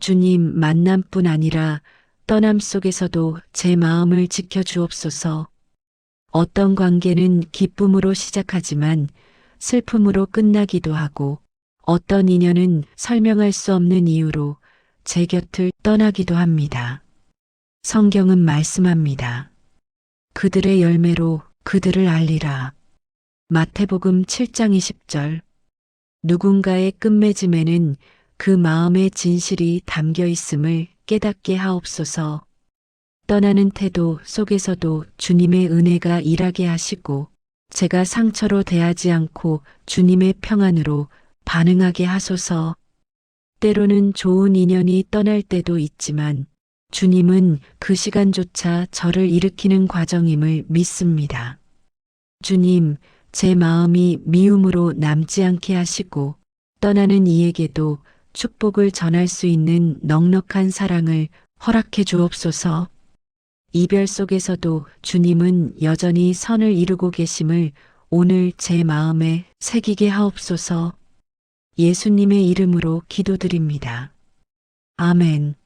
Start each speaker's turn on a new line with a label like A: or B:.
A: 주님 만남뿐 아니라 떠남 속에서도 제 마음을 지켜 주옵소서. 어떤 관계는 기쁨으로 시작하지만 슬픔으로 끝나기도 하고 어떤 인연은 설명할 수 없는 이유로 제 곁을 떠나기도 합니다. 성경은 말씀합니다. 그들의 열매로 그들을 알리라. 마태복음 7장 20절. 누군가의 끝맺음에는 그 마음의 진실이 담겨 있음을 깨닫게 하옵소서. 떠나는 태도 속에서도 주님의 은혜가 일하게 하시고 제가 상처로 대하지 않고 주님의 평안으로 반응하게 하소서. 때로는 좋은 인연이 떠날 때도 있지만 주님은 그 시간조차 저를 일으키는 과정임을 믿습니다. 주님, 제 마음이 미움으로 남지 않게 하시고 떠나는 이에게도 축복을 전할 수 있는 넉넉한 사랑을 허락해 주옵소서. 이별 속에서도 주님은 여전히 선을 이루고 계심을 오늘 제 마음에 새기게 하옵소서. 예수님의 이름으로 기도드립니다. 아멘.